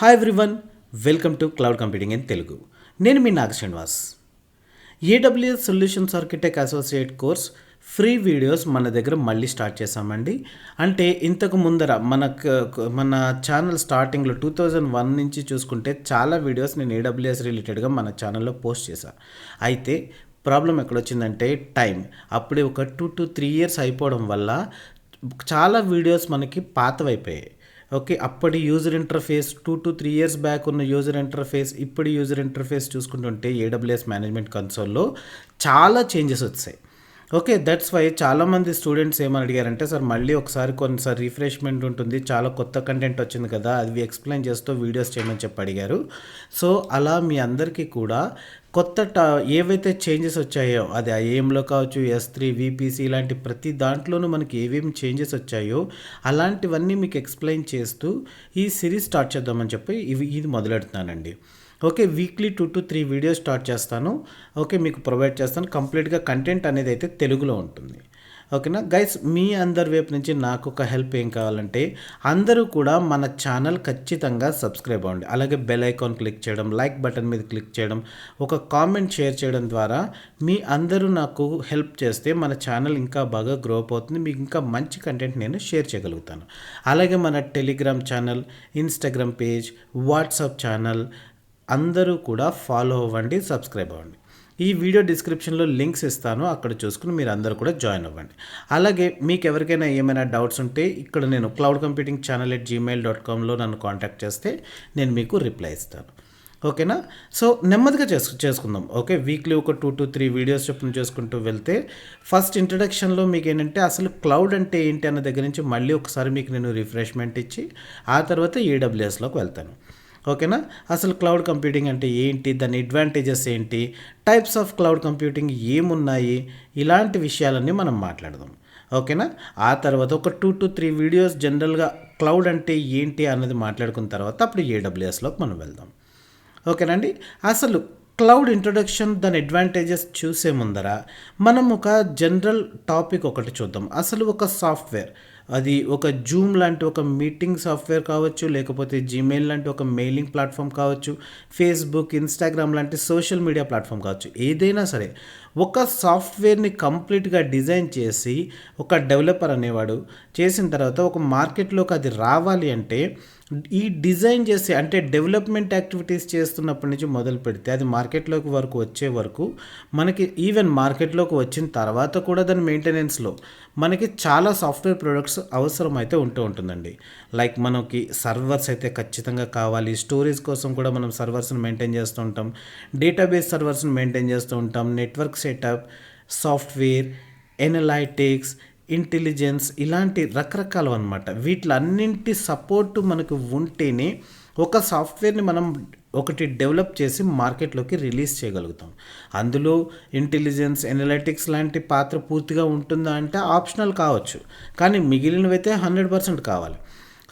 Hi everyone welcome to cloud computing in Telugu నేను మీ Naga Srinivas. AWS solutions architect associate course free videos మన దగ్గర మళ్ళీ start చేసామండి అంటే ఇంతకు ముందర మనకు మన ఛానల్ స్టార్టింగ్లో టూ థౌజండ్ వన్ నుంచి చూసుకుంటే చాలా వీడియోస్ నేను ఏడబ్ల్యూఎస్ రిలేటెడ్గా మన ఛానల్లో పోస్ట్ చేశాను అయితే ప్రాబ్లం ఎక్కడొచ్చిందంటే టైం అప్పుడే ఒక టూ టు త్రీ ఇయర్స్ అయిపోవడం వల్ల చాలా వీడియోస్ మనకి పాతవైపోయాయి. ఓకే అప్పటి user interface two to three years back ఉన్న యూజర్ ఇంటర్ఫేస్ ఇప్పుడు యూజర్ ఇంటర్ఫేస్ చూసుకుంటుంటే ఏడబ్ల్యూఎస్ మేనేజ్మెంట్ కన్సోల్లో చాలా చేంజెస్ వచ్చాయి. ఓకే దట్స్ వై చాలామంది స్టూడెంట్స్ ఏమని అడిగారంటే సార్ మళ్ళీ ఒకసారి కొన్నిసారి రిఫ్రెష్మెంట్ ఉంటుంది చాలా కొత్త కంటెంట్ వచ్చింది కదా అది ఎక్స్ప్లెయిన్ చేస్తూ వీడియోస్ చేయమని చెప్పి అడిగారు. సో అలా మీ అందరికీ కూడా కొత్త టా ఏవైతే చేంజెస్ వచ్చాయో అది ఐఏఎంలో కావచ్చు ఎస్ త్రీ విపిసి ఇలాంటి ప్రతి దాంట్లోనూ మనకి ఏమేమి చేంజెస్ వచ్చాయో అలాంటివన్నీ మీకు ఎక్స్ప్లెయిన్ చేస్తూ ఈ సిరీస్ స్టార్ట్ చేద్దామని చెప్పి ఇవి ఇది మొదలెడుతున్నానండి. Okay weekly two to three videos start చేస్తాను. ఓకే మీకు ప్రొవైడ్ చేస్తాను. కంప్లీట్గా కంటెంట్ అనేది అయితే తెలుగులో ఉంటుంది. ఓకేనా? గైస్ మీ అందరి వైపు నుంచి నాకు ఒక హెల్ప్ ఏం కావాలంటే అందరూ కూడా మన ఛానల్ ఖచ్చితంగా సబ్స్క్రైబ్ అవ్వండి. అలాగే బెల్ ఐకాన్ క్లిక్ చేయడం లైక్ బటన్ మీద క్లిక్ చేయడం ఒక కామెంట్ షేర్ చేయడం ద్వారా మీ అందరూ నాకు హెల్ప్ చేస్తే మన ఛానల్ ఇంకా బాగా గ్రో అవుతుంది మీకు ఇంకా మంచి కంటెంట్ నేను షేర్ చేయగలుగుతాను. అలాగే మన Telegram channel Instagram page WhatsApp channel అందరూ కూడా ఫాలో అవ్వండి సబ్స్క్రైబ్ అవ్వండి. ఈ వీడియో డిస్క్రిప్షన్లో లింక్స్ ఇస్తాను అక్కడ చూసుకుని మీరు అందరూ కూడా జాయిన్ అవ్వండి. అలాగే మీకు ఎవరికైనా ఏమైనా డౌట్స్ ఉంటే ఇక్కడ నేను cloud computing channel at Gmail dot కామ్లో నన్ను కాంటాక్ట్ చేస్తే నేను మీకు రిప్లై ఇస్తాను. ఓకేనా సో నెమ్మదిగా చేసు చేసుకుందాం. ఓకే వీక్లీ ఒక టూ టు త్రీ వీడియోస్ చొప్పున చేసుకుంటూ వెళ్తే ఫస్ట్ ఇంట్రడక్షన్లో మీకు ఏంటంటే అసలు క్లౌడ్ అంటే ఏంటి అన్న దగ్గర నుంచి మళ్ళీ ఒకసారి మీకు నేను రిఫ్రెష్మెంట్ ఇచ్చి ఆ తర్వాత ఈడబ్ల్యూఎస్లోకి వెళ్తాను. ఓకేనా? అసలు క్లౌడ్ కంప్యూటింగ్ అంటే ఏంటి? దాని అడ్వాంటేజెస్ ఏంటి? టైప్స్ ఆఫ్ క్లౌడ్ కంప్యూటింగ్ ఏమున్నాయి? ఇలాంటి విషయాలన్నీ మనం మాట్లాడదాం. ఓకేనా? ఆ తర్వాత ఒక టూ టు త్రీ వీడియోస్ జనరల్గా క్లౌడ్ అంటే ఏంటి అన్నది మాట్లాడుకున్న తర్వాత అప్పుడు ఏడబ్ల్యూఎస్లోకి మనం వెళ్దాం. ఓకేనండి అసలు క్లౌడ్ ఇంట్రొడక్షన్ దాని అడ్వాంటేజెస్ చూసే ముందర మనం ఒక జనరల్ టాపిక్ ఒకటి చూద్దాం. అసలు ఒక సాఫ్ట్వేర్ అది ఒక జూమ్ లాంటి ఒక మీటింగ్ సాఫ్ట్వేర్ కావచ్చు లేకపోతే జీమెయిల్ లాంటి ఒక మెయిలింగ్ ప్లాట్ఫామ్ కావచ్చు ఫేస్బుక్ ఇన్స్టాగ్రామ్ లాంటి సోషల్ మీడియా ప్లాట్ఫామ్ కావచ్చు ఏదైనా సరే ఒక సాఫ్ట్వేర్ని కంప్లీట్గా డిజైన్ చేసి ఒక డెవలపర్ అనేవాడు చేసిన తర్వాత ఒక మార్కెట్లోకి అది రావాలి అంటే ఈ డిజైన్ చేసి అంటే డెవలప్మెంట్ యాక్టివిటీస్ చేస్తున్నప్పటి నుంచి మొదలు పెడితే అది మార్కెట్లోకి వరకు వచ్చే వరకు మనకి ఈవెన్ మార్కెట్లోకి వచ్చిన తర్వాత కూడా దాని మెయింటెనెన్స్లో మనకి చాలా సాఫ్ట్వేర్ ప్రొడక్ట్స్ అవసరం అయితే ఉంటూ ఉంటుందండి. లైక్ మనకి సర్వర్స్ అయితే ఖచ్చితంగా కావాలి. స్టోరేజ్ కోసం కూడా మనం సర్వర్స్ని మెయింటైన్ చేస్తూ ఉంటాం. డేటాబేస్ సర్వర్స్ని మెయింటైన్ చేస్తూ ఉంటాం. Network setup software analytics intelligence ఇలాంటి రకరకాలు అనమాట వీటిలన్నింటి సపోర్ట్ మనకు ఉంటేనే ఒక సాఫ్ట్వేర్ని మనం ఒకటి డెవలప్ చేసి మార్కెట్లోకి రిలీజ్ చేయగలుగుతాం. అందులో ఇంటెలిజెన్స్ ఎనలైటిక్స్ లాంటి పాత్ర పూర్తిగా ఉంటుందా అంటే ఆప్షనల్ కావచ్చు. కానీ మిగిలినవైతే హండ్రెడ్ పర్సెంట్ కావాలి.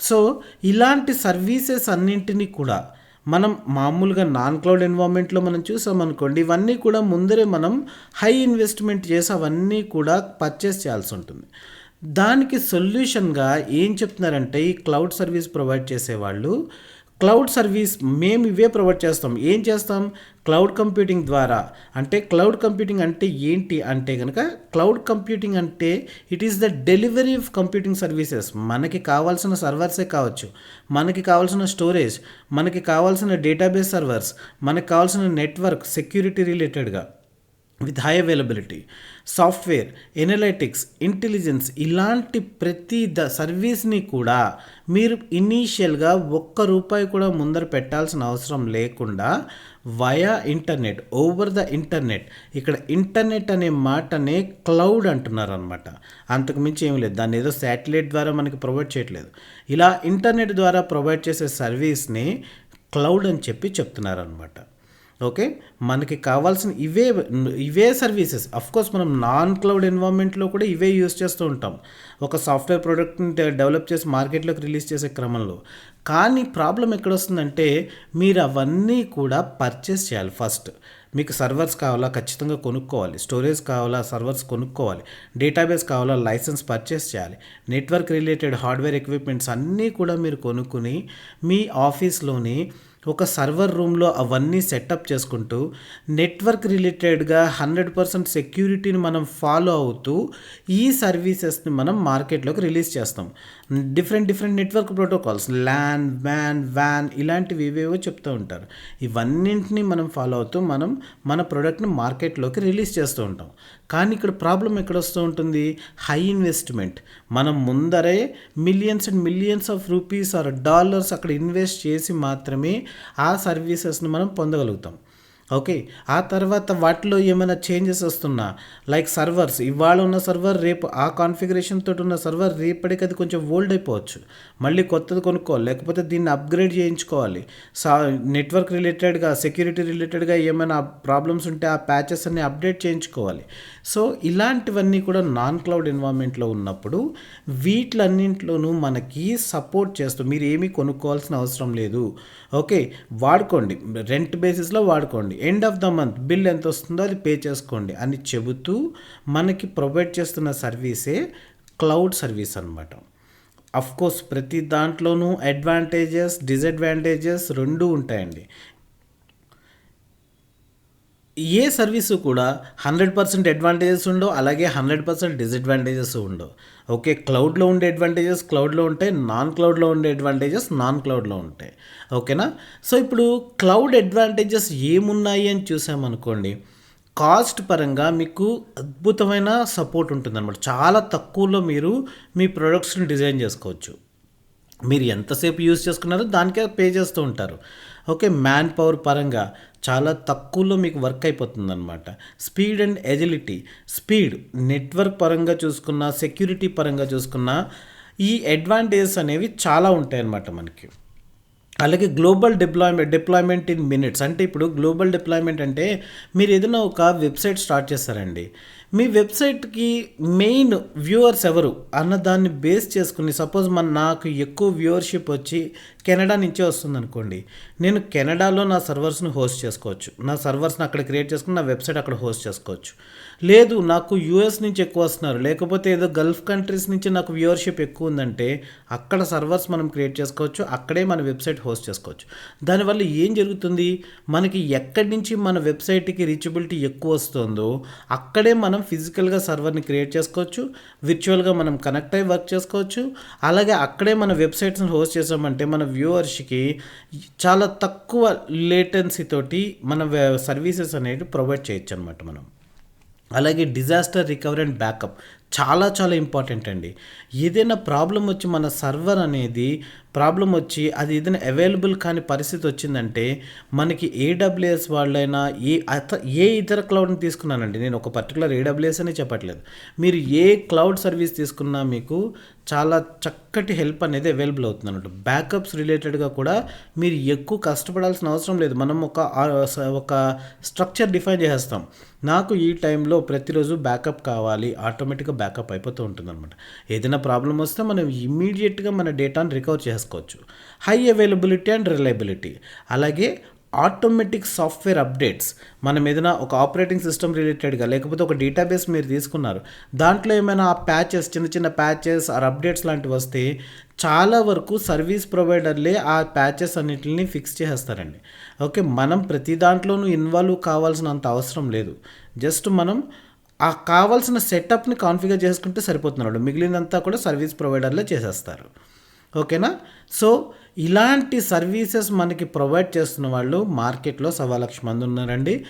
సో ఇలాంటి సర్వీసెస్ అన్నింటినీ కూడా మనం మామూలుగా నాన్ క్లౌడ్ ఎన్వైర్న్మెంట్లో మనం చూసామనుకోండి ఇవన్నీ కూడా ముందరే మనం హై ఇన్వెస్ట్మెంట్ చేసి అవన్నీ కూడా పర్చేస్ చేయాల్సి ఉంటుంది. దానికి సొల్యూషన్గా ఏం చెప్తున్నారంటే ఈ క్లౌడ్ సర్వీస్ ప్రొవైడ్ చేసేవాళ్ళు క్లౌడ్ సర్వీస్ మేము ఇవే ప్రొవైడ్ చేస్తాం. ఏం చేస్తాం? క్లౌడ్ కంప్యూటింగ్ ద్వారా. అంటే క్లౌడ్ కంప్యూటింగ్ అంటే ఏంటి అంటే కనుక క్లౌడ్ కంప్యూటింగ్ అంటే it is the delivery of computing services. మనకి కావాల్సిన సర్వర్సే కావచ్చు. మనకి కావాల్సిన స్టోరేజ్. మనకి కావాల్సిన డేటాబేస్ సర్వర్స్. మనకి కావాల్సిన నెట్వర్క్ సెక్యూరిటీ రిలేటెడ్గా. With high availability software analytics intelligence ఇలాంటి ప్రతి ద సర్వీస్ని కూడా మీరు ఇనీషియల్గా ఒక్క రూపాయి కూడా ముందర పెట్టాల్సిన అవసరం లేకుండా via internet over the internet ఇక్కడ ఇంటర్నెట్ అనే మాటనే క్లౌడ్ అంటున్నారు అనమాట అంతకుమించి ఏం లేదు. దాన్ని ఏదో శాటిలైట్ ద్వారా మనకి ప్రొవైడ్ చేయట్లేదు. ఇలా ఇంటర్నెట్ ద్వారా ప్రొవైడ్ చేసే సర్వీస్ని క్లౌడ్ అని చెప్పి చెప్తున్నారు అనమాట ఓకే? మనకి కావాల్సిన ఇవే ఇవే సర్వీసెస్. కోర్స్ మనం నాన్ క్లౌడ్ ఎన్వైర్న్మెంట్లో కూడా ఇవే యూస్ చేస్తూ ఉంటాం. ఒక సాఫ్ట్వేర్ ప్రోడక్ట్ని డెవలప్ చేసి మార్కెట్లోకి రిలీజ్ చేసే క్రమంలో. కానీ ప్రాబ్లం ఎక్కడ వస్తుందంటే మీరు అవన్నీ కూడా పర్చేస్ చేయాలి ఫస్ట్. మీకు సర్వర్స్ కావాలా? ఖచ్చితంగా కొనుక్కోవాలి. స్టోరేజ్ కావాలా? సర్వర్స్ కొనుక్కోవాలి. డేటాబేస్ కావాలా? లైసెన్స్ పర్చేస్ చేయాలి. నెట్వర్క్ రిలేటెడ్ హార్డ్వేర్ ఎక్విప్మెంట్స్ అన్నీ కూడా మీరు కొనుక్కుని మీ ఆఫీస్లోని ఒక సర్వర్ రూమ్లో అవన్నీ సెటప్ చేసుకుంటూ నెట్వర్క్ రిలేటెడ్గా హండ్రెడ్ పర్సెంట్ సెక్యూరిటీని మనం ఫాలో అవుతూ ఈ సర్వీసెస్ని మనం మార్కెట్లోకి రిలీజ్ చేస్తాం. Different different network protocols LAN van van ఇలాంటివి ఇవేవో చెప్తూ ఉంటారు. ఇవన్నింటినీ మనం ఫాలో అవుతూ మనం మన ప్రోడక్ట్ని మార్కెట్లోకి రిలీజ్ చేస్తూ ఉంటాం. కానీ ఇక్కడ ప్రాబ్లం ఎక్కడ వస్తూ ఉంటుంది? High investment. మనం ముందరే millions and millions of rupees or dollars అక్కడ ఇన్వెస్ట్ చేసి మాత్రమే ఆ సర్వీసెస్ని మనం పొందగలుగుతాం. ఓకే. ఆ తర్వాత వాటిలో ఏమైనా చేంజెస్ వస్తున్నా? Like servers. ఇవాళ ఉన్న సర్వర్ రేపు ఆ కాన్ఫిగరేషన్ తోటి ఉన్న సర్వర్ రేపటికి అది కొంచెం ఓల్డ్ అయిపోవచ్చు. మళ్ళీ కొత్తది కొనుక్కోవాలి. లేకపోతే దీన్ని అప్గ్రేడ్ చేయించుకోవాలి. సా నెట్వర్క్ రిలేటెడ్గా సెక్యూరిటీ రిలేటెడ్గా ఏమైనా ప్రాబ్లమ్స్ ఉంటే ఆ ప్యాచెస్ అన్ని అప్డేట్ చేయించుకోవాలి. సో ఇలాంటివన్నీ కూడా నాన్ క్లౌడ్ ఎన్వైర్న్మెంట్లో ఉన్నప్పుడు వీటిలన్నింటిలోనూ మనకి సపోర్ట్ చేస్తూ మీరు ఏమీ కొనుక్కోవాల్సిన అవసరం లేదు. ఓకే. వాడుకోండి. రెంట్ బేసిస్లో వాడుకోండి. End of the month bill ఎంత వస్తుందో అది పే చేసుకోండి అని చెబుతూ మనకి ప్రొవైడ్ చేస్తున్న సర్వీసే క్లౌడ్ సర్వీస్ అనమాట అఫ్కోర్స్ ప్రతి దాంట్లోనూ అడ్వాంటేజెస్ డిసడ్వాంటేజెస్ రెండూ ఉంటాయండి. ఏ సర్వీసు కూడా హండ్రెడ్ పర్సెంట్ అడ్వాంటేజెస్ ఉండవు అలాగే హండ్రెడ్ పర్సెంట్ డిసడ్వాంటేజెస్ ఉండవు. ఓకే క్లౌడ్లో ఉండే అడ్వాంటేజెస్ క్లౌడ్లో ఉంటాయి నాన్ క్లౌడ్లో ఉండే అడ్వాంటేజెస్ నాన్ క్లౌడ్లో ఉంటాయి. ఓకేనా? సో ఇప్పుడు క్లౌడ్ అడ్వాంటేజెస్ ఏమున్నాయి అని చూసామనుకోండి కాస్ట్ పరంగా మీకు అద్భుతమైన సపోర్ట్ ఉంటుందన్నమాట. చాలా తక్కువలో మీరు మీ ప్రొడక్ట్స్ని డిజైన్ చేసుకోవచ్చు. మీరు ఎంతసేపు యూజ్ చేసుకున్నారో దానికే పే చేస్తూ ఉంటారు. ఓకే మ్యాన్ పవర్ పరంగా చాలా తక్కువలో మీకు వర్క్ అయిపోతుంది అనమాట speed and agility. Speed network పరంగా చూసుకున్న సెక్యూరిటీ పరంగా చూసుకున్న ఈ అడ్వాంటేజెస్ అనేవి చాలా ఉంటాయి అన్నమాట మనకి. అలాగే global deployment deployment in minutes. అంటే ఇప్పుడు గ్లోబల్ డిప్లాయ్మెంట్ అంటే మీరు ఏదైనా ఒక వెబ్సైట్ స్టార్ట్ చేస్తారండి. మీ వెబ్సైట్కి మెయిన్ వ్యూవర్స్ ఎవరు అన్న దాన్ని బేస్ చేసుకుని సపోజ్ మన నాకు ఎక్కువ వ్యూవర్షిప్ వచ్చి కెనడా నుంచే వస్తుంది అనుకోండి నేను కెనడాలో నా సర్వర్స్ని హోస్ట్ చేసుకోవచ్చు. నా సర్వర్స్ని అక్కడ క్రియేట్ చేసుకుని నా వెబ్సైట్ అక్కడ హోస్ట్ చేసుకోవచ్చు. లేదు నాకు యూఎస్ నుంచి ఎక్కువ వస్తున్నారు. లేకపోతే ఏదో గల్ఫ్ కంట్రీస్ నుంచి నాకు వ్యూవర్షిప్ ఎక్కువ ఉందంటే అక్కడ సర్వర్స్ మనం క్రియేట్ చేసుకోవచ్చు అక్కడే మన వెబ్సైట్ హోస్ట్ చేసుకోవచ్చు. దానివల్ల ఏం జరుగుతుంది? మనకి ఎక్కడి నుంచి మన వెబ్సైట్కి రీచబిలిటీ ఎక్కువ వస్తుందో అక్కడే మనం ఫిజికల్గా సర్వర్ని క్రియేట్ చేసుకోవచ్చు విర్చువల్గా మనం కనెక్ట్ అయ్యి వర్క్ చేసుకోవచ్చు. అలాగే అక్కడే మన వెబ్సైట్స్ని హోస్ట్ చేసామంటే మన వ్యూవర్స్కి చాలా తక్కువ లేటెన్సీ తోటి మన సర్వీసెస్ అనేవి ప్రొవైడ్ చేయొచ్చు అనమాట మనం. అలాగే డిజాస్టర్ రికవరీ అండ్ బ్యాకప్ చాలా చాలా ఇంపార్టెంట్ అండి. ఏదైనా ప్రాబ్లం వచ్చి మన సర్వర్ అనేది ప్రాబ్లం వచ్చి అది ఏదైనా అవైలబుల్ కాని పరిస్థితి వచ్చిందంటే మనకి ఏడబ్ల్యూఎస్ వాళ్ళైనా ఏ అత ఏ ఇతర క్లౌడ్ని తీసుకున్నానండి? నేను ఒక పర్టికులర్ ఏడబ్ల్యూఎస్ అని చెప్పట్లేదు. మీరు ఏ క్లౌడ్ సర్వీస్ తీసుకున్నా మీకు చాలా చక్కటి హెల్ప్ అనేది అవైలబుల్ అవుతుంది అన్నట్టు బ్యాకప్స్ రిలేటెడ్గా కూడా మీరు ఎక్కువ కష్టపడాల్సిన అవసరం లేదు. మనం ఒక ఒక స్ట్రక్చర్ డిఫైన్ చేసేస్తాం. నాకు ఈ టైంలో ప్రతిరోజు బ్యాకప్ కావాలి ఆటోమేటిక్గా బ్యాకప్ అయిపోతూ ఉంటుంది అనమాట ఏదైనా ప్రాబ్లం వస్తే మనం ఇమ్మీడియట్గా మన డేటాను రికవర్ చేస్తాం చేసుకోవచ్చు. హై అవైలబిలిటీ అండ్ రిలయబిలిటీ అలాగే ఆటోమేటిక్ సాఫ్ట్వేర్ అప్డేట్స్ మనం ఏదైనా ఒక ఆపరేటింగ్ సిస్టమ్ రిలేటెడ్గా లేకపోతే ఒక డేటాబేస్ మీరు తీసుకున్నారు. దాంట్లో ఏమైనా ఆ ప్యాచెస్ చిన్న చిన్న ప్యాచెస్ ఆర్ అప్డేట్స్ లాంటివి వస్తే చాలా వరకు సర్వీస్ ప్రొవైడర్లే ఆ ప్యాచెస్ అన్నిటిని ఫిక్స్ చేసేస్తారండి. ఓకే మనం ప్రతి దాంట్లోనూ ఇన్వాల్వ్ కావాల్సినంత అవసరం లేదు. జస్ట్ మనం ఆ కావాల్సిన సెటప్ని కాన్ఫిగర్ చేసుకుంటే సరిపోతున్నాడు మిగిలినంతా కూడా సర్వీస్ ప్రొవైడర్లే చేసేస్తారు. ఓకేనా? సో ఇలాంటి సర్వీసెస్ మనకి ప్రొవైడ్ చేస్తున్న వాళ్ళు మార్కెట్లో సవా లక్ష మంది ఉన్నారండి.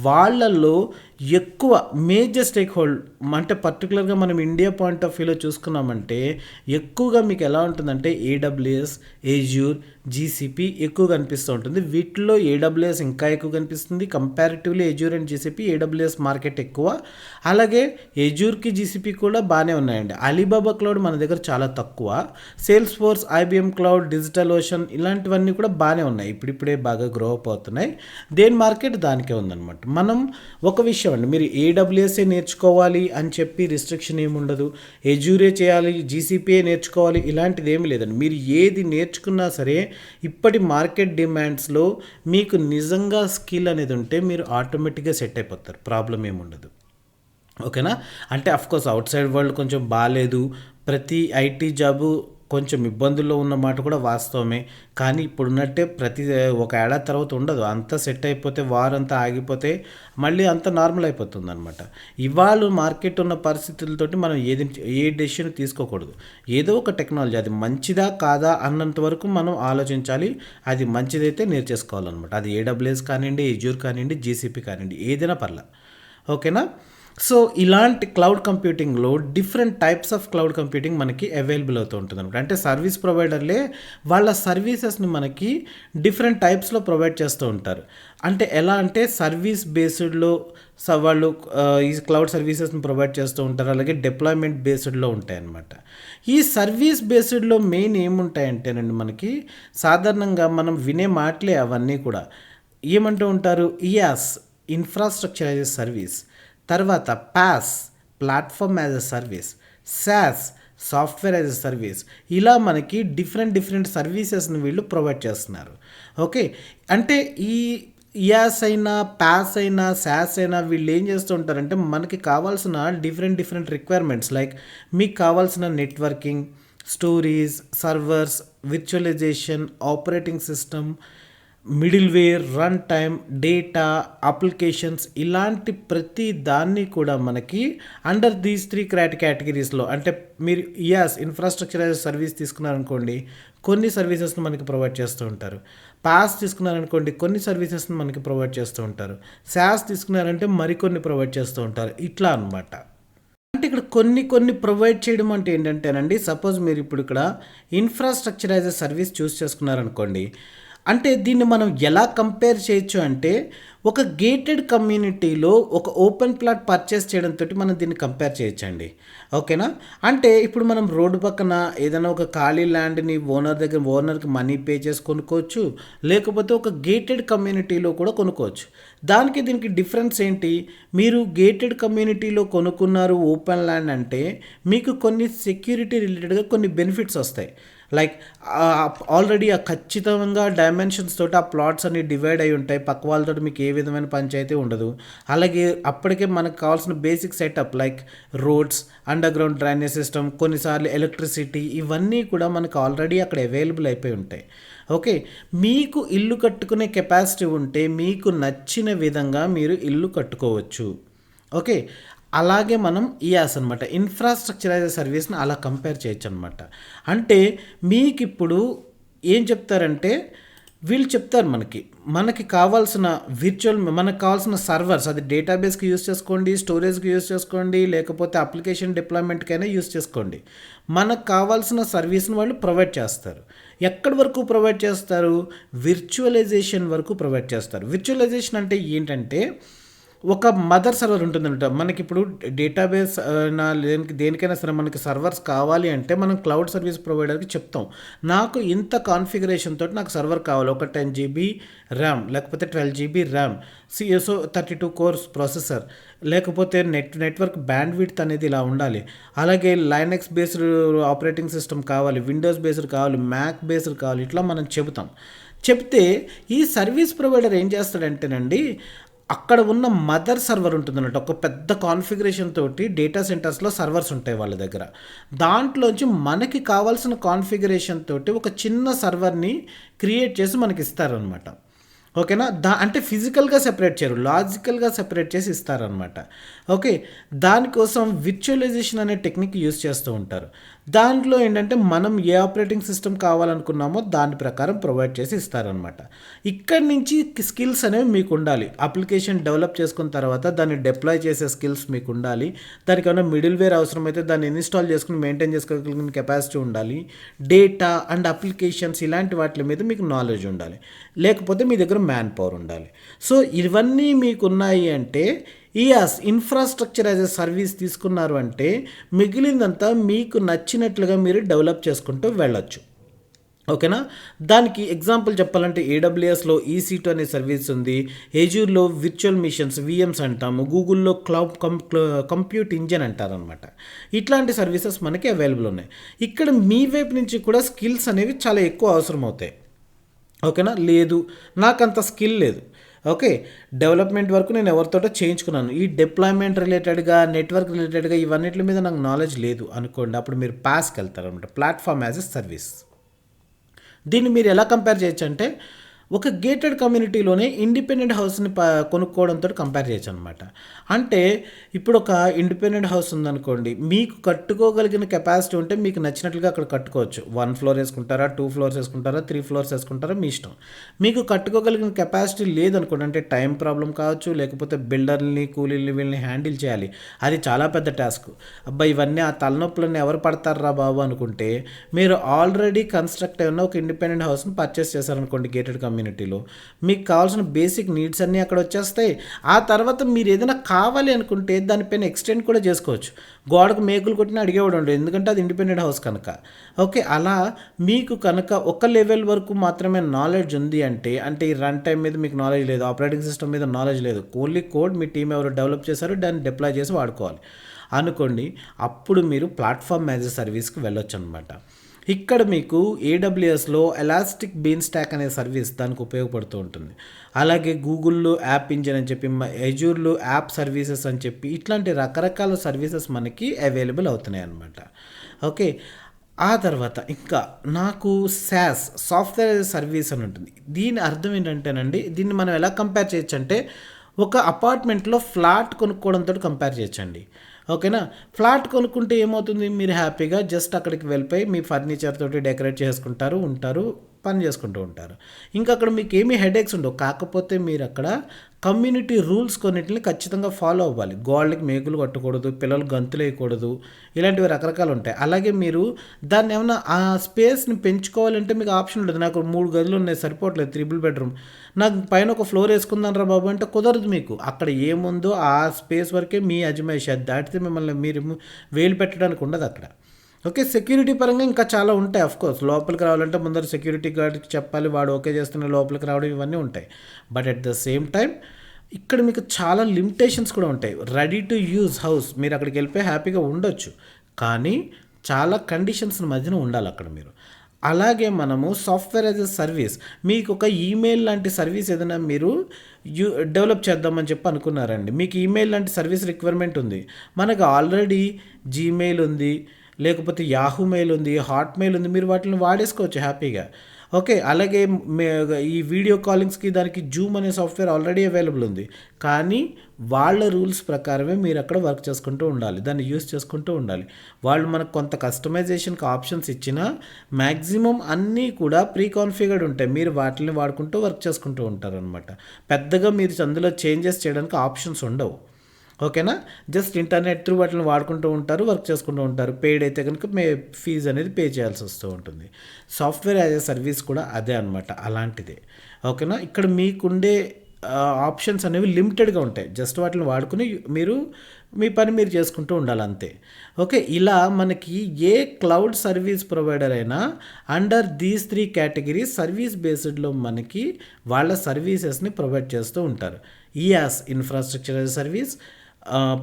వాళ్ళల్లో ఎక్కువ మేజర్ స్టేక్ హోల్డ్ అంటే పర్టికులర్గా మనం ఇండియా పాయింట్ ఆఫ్ వ్యూలో చూసుకున్నామంటే ఎక్కువగా మీకు ఎలా ఉంటుందంటే ఏడబ్ల్యూఎస్ ఏజ్యూర్ జీసీపీ ఎక్కువ కనిపిస్తూ ఉంటుంది. వీటిలో ఏడబ్ల్యూఎస్ ఇంకా ఎక్కువ కనిపిస్తుంది. Comparatively Azure and GCP AWS market ఎక్కువ. అలాగే ఏజ్యూర్కి జీసీపీ కూడా బాగానే ఉన్నాయండి. అలీబాబా క్లౌడ్ మన దగ్గర చాలా తక్కువ. Salesforce IBM cloud Digital Ocean ఇలాంటివన్నీ కూడా బాగానే ఉన్నాయి. ఇప్పుడిప్పుడే బాగా గ్రో అప్ అవుతున్నాయి. దేని మార్కెట్ దానికే ఉందన్నమాట. మనం ఒక విషయం అండి మీరు ఏడబ్ల్యూఎస్ఏ నేర్చుకోవాలి అని చెప్పి రిస్ట్రిక్షన్ ఏమి ఉండదు ఎజ్యూరే చేయాలి జీసీపీఏ నేర్చుకోవాలి ఇలాంటిది ఏమి లేదండి. మీరు ఏది నేర్చుకున్నా సరే ఇప్పటి మార్కెట్ డిమాండ్స్లో మీకు నిజంగా స్కిల్ అనేది ఉంటే మీరు ఆటోమేటిక్గా సెట్ అయిపోతారు. ప్రాబ్లం ఏమి ఉండదు ఓకేనా అంటే అఫ్కోర్స్ అవుట్ సైడ్ వరల్డ్ కొంచెం బాగాలేదు ప్రతి ఐటీ జాబు కొంచెం ఇబ్బందుల్లో ఉన్న మాట కూడా వాస్తవమే. కానీ ఇప్పుడున్నట్టే ప్రతి ఒక ఏడాది తర్వాత ఉండదు. అంతా సెట్ అయిపోతే వారంతా ఆగిపోతే మళ్ళీ అంత నార్మల్ అయిపోతుంది అనమాట ఇవాళ మార్కెట్ ఉన్న పరిస్థితులతోటి మనం ఏది ఏ డెసిషన్ తీసుకోకూడదు. ఏదో ఒక టెక్నాలజీ అది మంచిదా కాదా అన్నంత వరకు మనం ఆలోచించాలి. అది మంచిదైతే నేర్చేసుకోవాలన్నమాట అది ఏడబ్ల్యూఎస్ కానివ్వండి ఎజ్యూర్ కానివ్వండి జీసీపీ కానివ్వండి ఏదైనా పర్లా. ఓకేనా? సో ఇలాంటి cloud కంప్యూటింగ్లో different types of cloud computing మనకి అవైలబుల్ అవుతూ ఉంటుంది అనమాట. అంటే సర్వీస్ ప్రొవైడర్లే వాళ్ళ సర్వీసెస్ని మనకి డిఫరెంట్ టైప్స్లో ప్రొవైడ్ చేస్తూ ఉంటారు. అంటే ఎలా అంటే సర్వీస్ బేస్డ్లో వాళ్ళు ఈ క్లౌడ్ సర్వీసెస్ని ప్రొవైడ్ చేస్తూ ఉంటారు. అలాగే డిప్లాయ్మెంట్ బేస్డ్లో ఉంటాయన్నమాట ఈ సర్వీస్ బేస్డ్లో మెయిన్ ఏముంటాయంటేనండి మనకి సాధారణంగా మనం వినే మాటలే అవన్నీ కూడా. ఏమంటూ ఉంటారు? IaaS infrastructure as a service తర్వాత PaaS platform as a service SaaS software as a service ఇలా మనకి డిఫరెంట్ డిఫరెంట్ సర్వీసెస్ని వీళ్ళు ప్రొవైడ్ చేస్తున్నారు. ఓకే అంటే ఈ ఇయాస్ అయినా ప్యాస్ అయినా సాస్ అయినా వీళ్ళు ఏం చేస్తూ ఉంటారంటే మనకి కావాల్సిన డిఫరెంట్ డిఫరెంట్ రిక్వైర్మెంట్స్ లైక్ మీకు కావాల్సిన networking stories servers virtualization operating system middleware runtime data applications ఇలాంటి ప్రతి దాన్ని కూడా మనకి అండర్ దీస్ త్రీ క్రాట్ కేటగిరీస్లో అంటే మీరు ఇయాస్ ఇన్ఫ్రాస్ట్రక్చర్ యాజ్ సర్వీస్ తీసుకున్నారనుకోండి కొన్ని సర్వీసెస్ని మనకి ప్రొవైడ్ చేస్తూ ఉంటారు. పాస్ తీసుకున్నారనుకోండి కొన్ని సర్వీసెస్ని మనకి ప్రొవైడ్ చేస్తూ ఉంటారు. శాస్ తీసుకున్నారంటే మరికొన్ని ప్రొవైడ్ చేస్తూ ఉంటారు. ఇట్లా అన్నమాట. అంటే ఇక్కడ కొన్ని కొన్ని ప్రొవైడ్ చేయడం అంటే ఏంటంటేనండి సపోజ్ మీరు ఇప్పుడు ఇక్కడ infrastructure as a service choose చేసుకున్నారనుకోండి అంటే దీన్ని మనం ఎలా కంపేర్ చేయొచ్చు అంటే ఒక గేటెడ్ కమ్యూనిటీలో ఒక ఓపెన్ ప్లాట్ పర్చేస్ చేయడంతో మనం దీన్ని కంపేర్ చేయొచ్చండి. ఓకేనా? అంటే ఇప్పుడు మనం రోడ్డు పక్కన ఏదైనా ఒక ఖాళీ ల్యాండ్ని ఓనర్ దగ్గర ఓనర్కి మనీ పే చేసి కొనుక్కోవచ్చు లేకపోతే ఒక గేటెడ్ కమ్యూనిటీలో కూడా కొనుక్కోవచ్చు. దానికి దీనికి డిఫరెన్స్ ఏంటి? మీరు గేటెడ్ కమ్యూనిటీలో కొనుక్కున్నారు ఓపెన్ ల్యాండ్ అంటే మీకు కొన్ని సెక్యూరిటీ రిలేటెడ్గా కొన్ని బెనిఫిట్స్ వస్తాయి. లైక్ ఆల్రెడీ ఆ ఖచ్చితంగా డైమెన్షన్స్ తోటి ఆ ప్లాట్స్ అన్ని డివైడ్ అయి ఉంటాయి. పక్క వాళ్ళతో మీకు ఏ విధమైన పంచాయతీ ఉండదు. అలాగే అప్పటికే మనకు కావాల్సిన basic setup like roads underground drainage system కొన్నిసార్లు ఎలక్ట్రిసిటీ ఇవన్నీ కూడా మనకు ఆల్రెడీ అక్కడ అవైలబుల్ అయిపోయి ఉంటాయి. ఓకే మీకు ఇల్లు కట్టుకునే కెపాసిటీ ఉంటే మీకు నచ్చిన విధంగా మీరు ఇల్లు కట్టుకోవచ్చు. ఓకే అలాగే మనం ఇయాస్ అనమాట ఇన్ఫ్రాస్ట్రక్చర్ యాజ్ సర్వీస్ని అలా కంపేర్ చేయొచ్చు అనమాట అంటే మీకు ఇప్పుడు ఏం చెప్తారంటే వీళ్ళు చెప్తారు మనకి మనకి కావాల్సిన విర్చువల్ మనకు కావాల్సిన సర్వర్స్ అది డేటాబేస్కి యూస్ చేసుకోండి స్టోరేజ్కి యూస్ చేసుకోండి లేకపోతే అప్లికేషన్ డిప్లాయ్మెంట్కైనా యూస్ చేసుకోండి. మనకు కావాల్సిన సర్వీస్ని వాళ్ళు ప్రొవైడ్ చేస్తారు. ఎక్కడి వరకు ప్రొవైడ్ చేస్తారు? విర్చువలైజేషన్ వరకు ప్రొవైడ్ చేస్తారు. విర్చువలైజేషన్ అంటే ఏంటంటే ఒక మదర్ సర్వర్ ఉంటుందంట. మనకి ఇప్పుడు డేటాబేస్ నా దేనికి దేనికైనా సరే మనకి సర్వర్స్ కావాలి అంటే మనం క్లౌడ్ సర్వీస్ ప్రొవైడర్కి చెప్తాం. నాకు ఇంత కాన్ఫిగరేషన్ తోటి నాకు సర్వర్ కావాలి. ఒక టెన్ జీబీ ర్యామ్ లేకపోతే twelve GB RAM CSO thirty two cores processor లేకపోతే నెట్ నెట్వర్క్ బ్యాండ్ విడ్త్ అనేది ఇలా ఉండాలి. అలాగే లైనెక్స్ బేస్డ్ ఆపరేటింగ్ సిస్టమ్ కావాలి విండోస్ బేస్డ్ కావాలి మ్యాక్ బేస్డ్ కావాలి ఇట్లా మనం చెబుతాం. చెప్తే ఈ సర్వీస్ ప్రొవైడర్ ఏం చేస్తాడంటేనండి అక్కడ ఉన్న మదర్ సర్వర్ ఉంటుందన్నట్టు ఒక పెద్ద కాన్ఫిగరేషన్ తోటి డేటా సెంటర్స్లో సర్వర్స్ ఉంటాయి వాళ్ళ దగ్గర. దాంట్లోంచి మనకి కావాల్సిన కాన్ఫిగరేషన్ తోటి ఒక చిన్న సర్వర్ని క్రియేట్ చేసి మనకి ఇస్తారనమాట ఓకేనా? దా అంటే ఫిజికల్గా సెపరేట్ చేయరు లాజికల్గా సెపరేట్ చేసి ఇస్తారనమాట ఓకే? దానికోసం విర్చువలైజేషన్ అనే టెక్నిక్ యూస్ చేస్తూ ఉంటారు. దాంట్లో ఏంటంటే మనం ఏ ఆపరేటింగ్ సిస్టమ్ కావాలనుకున్నామో దాని ప్రకారం ప్రొవైడ్ చేసి ఇస్తారనమాట ఇక్కడి నుంచి స్కిల్స్ అనేవి మీకు ఉండాలి అప్లికేషన్ డెవలప్ చేసుకున్న తర్వాత దాన్ని డిప్లాయ్ చేసే స్కిల్స్ మీకు ఉండాలి దానికి ఏమైనా మిడిల్ వేర్ అవసరమైతే దాన్ని ఇన్స్టాల్ చేసుకుని మెయింటైన్ చేసుకోగలిగిన కెపాసిటీ ఉండాలి. డేటా అండ్ అప్లికేషన్స్ ఇలాంటి వాటి మీద మీకు నాలెడ్జ్ ఉండాలి. లేకపోతే మీ దగ్గర మ్యాన్ పవర్ ఉండాలి. సో ఇవన్నీ మీకు ఉన్నాయి అంటే IaaS infrastructure as a service తీసుకున్నారు అంటే మిగిలిందంతా మీకు నచ్చినట్లుగా మీరు డెవలప్ చేసుకుంటూ వెళ్ళొచ్చు. ఓకేనా? దానికి ఎగ్జాంపుల్ చెప్పాలంటే ఏడబ్ల్యూఎస్లో ఈసీటు అనే సర్వీస్ ఉంది. ఏజూర్లో విర్చువల్ మిషన్స్ విఎమ్స్ అంటాము. గూగుల్లో క్లౌడ్ కంప్యూట్ ఇంజన్ అంటారనమాట ఇట్లాంటి సర్వీసెస్ మనకి అవైలబుల్ ఉన్నాయి. ఇక్కడ మీ వైపు నుంచి కూడా స్కిల్స్ అనేవి చాలా ఎక్కువ అవసరం అవుతాయి ఓకేనా? లేదు. నాకు అంత స్కిల్ లేదు. ఓకే డెవలప్మెంట్ వరకు నేను ఎవరితోటో చేయించుకున్నాను. ఈ డిప్లాయ్మెంట్ రిలేటెడ్గా నెట్వర్క్ రిలేటెడ్గా ఇవన్నిటి మీద నాకు నాలెడ్జ్ లేదు అనుకోండి అప్పుడు మీరు ప్యాస్కి వెళ్తారు అనమాట ప్లాట్ఫామ్ యాజ్ ఎ సర్వీస్ దీన్ని మీరు ఎలా కంపేర్ చేయొచ్చు అంటే ఒక గేటెడ్ కమ్యూనిటీలోనే ఇండిపెండెంట్ హౌస్ని ప కొనుక్కోవడంతో కంపేర్ చేయొచ్చు అనమాట అంటే ఇప్పుడు ఒక ఇండిపెండెంట్ హౌస్ ఉందనుకోండి మీకు కట్టుకోగలిగిన కెపాసిటీ ఉంటే మీకు నచ్చినట్లుగా అక్కడ కట్టుకోవచ్చు. వన్ ఫ్లోర్ వేసుకుంటారా టూ ఫ్లోర్స్ వేసుకుంటారా త్రీ ఫ్లోర్స్ వేసుకుంటారా మీ ఇష్టం. మీకు కట్టుకోగలిగిన కెపాసిటీ లేదనుకోండి అంటే టైం ప్రాబ్లం కావచ్చు లేకపోతే బిల్డర్ని కూలీల్ని వీళ్ళని హ్యాండిల్ చేయాలి. అది చాలా పెద్ద టాస్క్ అబ్బా ఇవన్నీ ఆ తలనొప్పులన్నీ ఎవరు పడతారా బాబు అనుకుంటే మీరు ఆల్రెడీ కన్స్ట్రక్ట్ అయిన ఒక ఇండిపెండెంట్ హౌస్ని పర్చేస్ చేశారనుకోండి గేటెడ్ కమ్యూనిటీ కమ్యూనిటీలో మీకు కావాల్సిన బేసిక్ నీడ్స్ అన్నీ అక్కడ వచ్చేస్తాయి. ఆ తర్వాత మీరు ఏదైనా కావాలి అనుకుంటే దానిపైన ఎక్స్టెండ్ కూడా చేసుకోవచ్చు. గోడకు మేకులు కొట్టిన అడిగేవాడు ఉండదు ఎందుకంటే అది ఇండిపెండెంట్ హౌస్ కనుక. ఓకే అలా మీకు కనుక ఒక లెవెల్ వరకు మాత్రమే నాలెడ్జ్ ఉంది అంటే అంటే ఈ రన్ టైం మీద మీకు నాలెడ్జ్ లేదు ఆపరేటింగ్ సిస్టమ్ మీద నాలెడ్జ్ లేదు ఓన్లీ కోడ్ మీ టీం ఎవరు డెవలప్ చేశారో దాన్ని డిప్లాయ్ చేసి వాడుకోవాలి. అనుకోండి అప్పుడు మీరు ప్లాట్ఫామ్ యాజ్ ఎ సర్వీస్కి వెళ్ళొచ్చు అనమాట ఇక్కడ మీకు ఏడబ్ల్యూఎస్లో ఎలాస్టిక్ బీన్ స్టాక్ అనే సర్వీస్ దానికి ఉపయోగపడుతూ ఉంటుంది. అలాగే గూగుల్లో యాప్ ఇంజిన్ అని చెప్పి ఎజూర్లో యాప్ సర్వీసెస్ అని చెప్పి ఇట్లాంటి రకరకాల సర్వీసెస్ మనకి అవైలబుల్ అవుతున్నాయి అన్నమాట. ఓకే ఆ తర్వాత ఇంకా నాకు శాస్ సాఫ్ట్వేర్ సర్వీస్ అని ఉంటుంది. దీని అర్థం ఏంటంటేనండి దీన్ని మనం ఎలా కంపేర్ చేయొచ్చు అంటే ఒక అపార్ట్మెంట్లో ఫ్లాట్ కొనుక్కోవడంతో కంపేర్ చేయొచ్చండి. ఓకేనా? ఫ్లాట్ కొనుక్కుంటే ఏమవుతుంది? మీరు హ్యాపీగా జస్ట్ అక్కడికి వెళ్ళిపోయి మీ ఫర్నిచర్ తోటి డెకరేట్ చేసుకుంటారు ఉంటారు పని చేసుకుంటూ ఉంటారు. ఇంకా అక్కడ మీకు ఏమీ హెడేక్స్ ఉండవు. కాకపోతే మీరు అక్కడ కమ్యూనిటీ రూల్స్ కొన్నిటిని ఖచ్చితంగా ఫాలో అవ్వాలి. గోళ్ళకి మేకులు కట్టకూడదు పిల్లలు గంతులు వేయకూడదు ఇలాంటివి రకరకాలు ఉంటాయి. అలాగే మీరు దాన్ని ఏమైనా ఆ స్పేస్ని పెంచుకోవాలంటే మీకు ఆప్షన్ ఉండదు. నాకు మూడు గదులు ఉన్నాయి సరిపోవట్లేదు త్రిబుల్ బెడ్రూమ్. నాకు పైన ఒక ఫ్లోర్ వేసుకుందాం రా బాబు అంటే కుదరదు మీకు. అక్కడ ఏముందో ఆ స్పేస్ వరకే మీ అజమాయిషి. అది దాటితే మిమ్మల్ని మీరు వేలు పెట్టడానికి ఉండదు అక్కడ. ఓకే సెక్యూరిటీ పరంగా ఇంకా చాలా ఉంటాయి అఫ్ కోర్స్ లోపలికి రావాలంటే ముందర సెక్యూరిటీ గార్డ్కి చెప్పాలి వాడు ఓకే చేస్తున్న లోపలికి రావడం ఇవన్నీ ఉంటాయి. But at the same time ఇక్కడ మీకు చాలా లిమిటేషన్స్ కూడా ఉంటాయి. రెడీ టు యూజ్ హౌస్ మీరు అక్కడికి వెళ్ళిపోయి హ్యాపీగా ఉండొచ్చు. కానీ చాలా కండిషన్స్ మధ్యన ఉండాలి అక్కడ మీరు. అలాగే మనము సాఫ్ట్వేర్ యాజ్ ఎ సర్వీస్ మీకు ఒక ఈమెయిల్ లాంటి సర్వీస్ ఏదైనా మీరు యూ డెవలప్ చేద్దామని చెప్పి అనుకున్నారండి. మీకు ఈమెయిల్ లాంటి సర్వీస్ రిక్వైర్మెంట్ ఉంది. మనకు ఆల్రెడీ జీమెయిల్ ఉంది. లేకపోతే యాహూ మెయిల్ ఉంది హాట్ మెయిల్ ఉంది మీరు వాటిని వాడేసుకోవచ్చు హ్యాపీగా. ఓకే అలాగే ఈ వీడియో కాలింగ్స్కి దానికి జూమ్ అనే సాఫ్ట్వేర్ ఆల్రెడీ అవైలబుల్ ఉంది. కానీ వాళ్ళ రూల్స్ ప్రకారమే మీరు అక్కడ వర్క్ చేసుకుంటూ ఉండాలి దాన్ని యూస్ చేసుకుంటూ ఉండాలి. వాళ్ళు మనకు కొంత కస్టమైజేషన్కి ఆప్షన్స్ ఇచ్చినా మ్యాక్సిమం అన్నీ కూడా ప్రీ కాన్ఫిగర్డ్ ఉంటాయి. మీరు వాటిని వాడుకుంటూ వర్క్ చేసుకుంటూ ఉంటారు అనమాట పెద్దగా మీరు అందులో చేంజెస్ చేయడానికి ఆప్షన్స్ ఉండవు. ఓకేనా? జస్ట్ ఇంటర్నెట్ త్రూ వాటిని వాడుకుంటూ ఉంటారు వర్క్ చేసుకుంటూ ఉంటారు. పెయిడ్ అయితే కనుక మే ఫీజు అనేది పే చేయాల్సి వస్తూ ఉంటుంది. సాఫ్ట్వేర్ యాజ్ ఎ సర్వీస్ కూడా అదే అనమాట అలాంటిదే. ఓకేనా? ఇక్కడ మీకుండే ఆప్షన్స్ అనేవి లిమిటెడ్గా ఉంటాయి. జస్ట్ వాటిని వాడుకుని మీరు మీ పని మీరు చేసుకుంటూ ఉండాలి అంతే ఓకే? ఇలా మనకి ఏ క్లౌడ్ సర్వీస్ ప్రొవైడర్ అయినా under these three categories service బేస్డ్లో మనకి వాళ్ళ సర్వీసెస్ని ప్రొవైడ్ చేస్తూ ఉంటారు. IaaS infrastructure service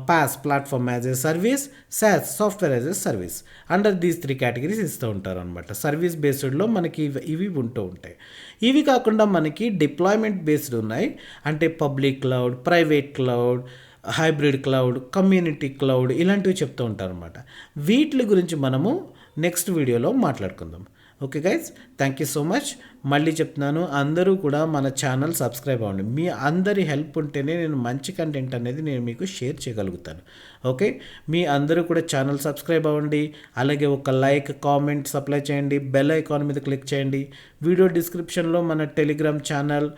PaaS platform as a service SaaS software as a service under these three categories ఇస్తూ ఉంటారు అనమాట సర్వీస్ బేస్డ్లో మనకి ఇవి ఇవి ఉంటూ ఉంటాయి. ఇవి కాకుండా మనకి డిప్లాయ్మెంట్ బేస్డ్ ఉన్నాయి. అంటే public cloud private cloud hybrid cloud community cloud ఇలాంటివి చెప్తూ ఉంటారు అనమాట వీటి గురించి మనము నెక్స్ట్ వీడియోలో మాట్లాడుకుందాం. Okay guys thank you so much మళ్ళీ చెప్తున్నాను అందరూ కూడా మన ఛానల్ సబ్స్క్రైబ్ అవ్వండి. మీ అందరి హెల్ప్ ఉంటేనే నేను మంచి కంటెంట్ అనేది నేను మీకు షేర్ చేయగలుగుతాను. ఓకే మీ అందరూ కూడా ఛానల్ సబ్స్క్రైబ్ అవ్వండి. అలాగే ఒక లైక్ కామెంట్ సప్లై చేయండి. బెల్ ఐకాన్ మీద క్లిక్ చేయండి. వీడియో డిస్క్రిప్షన్లో మన టెలిగ్రామ్ ఛానల్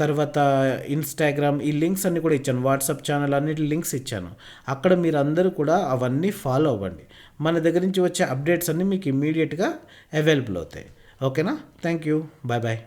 తర్వాత ఇన్స్టాగ్రామ్ ఈ లింక్స్ అన్నీ కూడా ఇచ్చాను. వాట్సాప్ ఛానల్ అన్నిటి లింక్స్ ఇచ్చాను. అక్కడ మీరు అందరూ కూడా అవన్నీ ఫాలో అవ్వండి. మన దగ్గర నుంచి వచ్చే అప్డేట్స్ అన్నీ మీకు ఇమీడియట్గా అవైలబుల్ అవుతాయి. ఓకేనా థ్యాంక్ యూ బాయ్ బాయ్